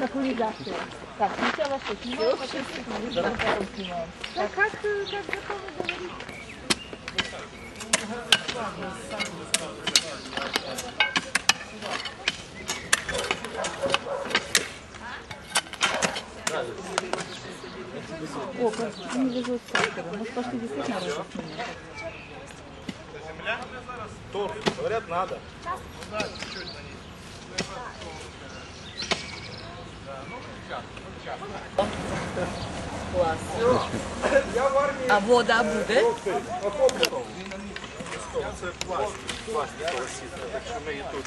организация. Так, сначала что, снимаем, потом снимаем, потом снимаем. Так как, э, как готовы говорить? О, как не везут сахара. Может, пошли действительно рожать меня? Торт, говорят, надо. Клас. А вода буде? Це пластик, пластикова сітка, якщо ми її тут.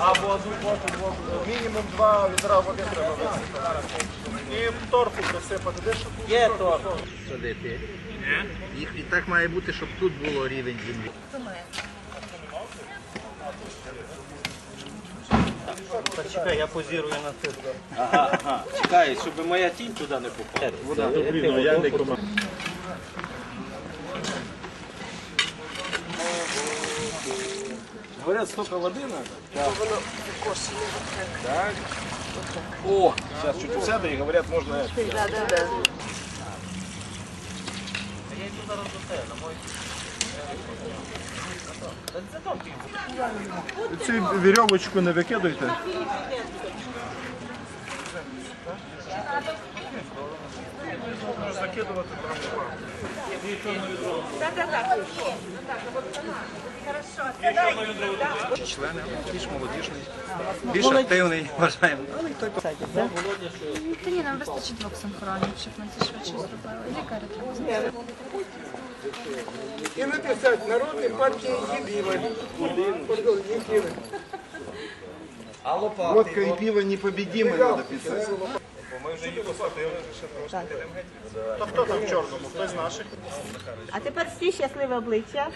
Або одну воду, воду. Мінімум два відра води треба висипати. І торфу присипати. Де тут Є торт. Садити. І, і так має бути, щоб тут було рівень землі. Чекай, я позірую на це. Ага, ага. Чекай, щоб моя тінь туди не попала. Вода добріно, я не команд. Говорят, столько воды надо. Да. Так. О, Зараз чуть у себе і говорять, можна. Да, да, да. Цю вірьовочку не викидуйте. Закидувати Члени більш молодіжний, більш активний, вважаємо. Та ні, нам вистачить двох синхронів, щоб ми це швидше зробили. Лікаря треба зробити. написати написать партії єдиної. Единой. Пардон, Водка і пиво непобедимы, надо писати. Ми вже її посадили, ще трошки. То хто там в чорному? Хтось з наших? А тепер всі щасливе обличчя.